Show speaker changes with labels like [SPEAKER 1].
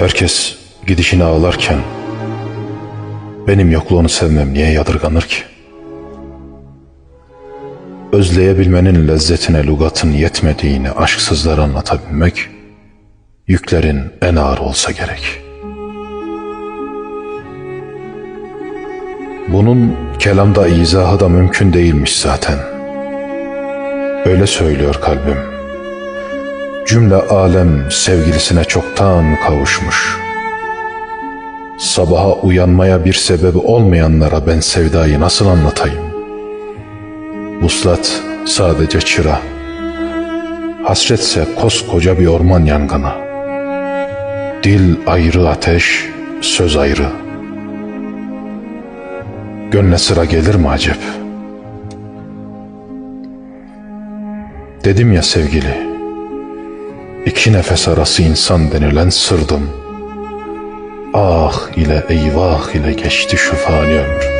[SPEAKER 1] Herkes gidişini ağlarken benim yokluğunu sevmem niye yadırganır ki? Özleyebilmenin lezzetine lugatın yetmediğini aşksızlara anlatabilmek yüklerin en ağır olsa gerek. Bunun kelamda izahı da mümkün değilmiş zaten. Öyle söylüyor kalbim. Cümle alem sevgilisine çoktan kavuşmuş. Sabaha uyanmaya bir sebebi olmayanlara ben sevdayı nasıl anlatayım? Vuslat sadece çıra. Hasretse koskoca bir orman yangını. Dil ayrı ateş, söz ayrı. Gönle sıra gelir mi acep? Dedim ya sevgili, iki nefes arası insan denilen sırdım. Ah ile eyvah ile geçti şu fani ömür.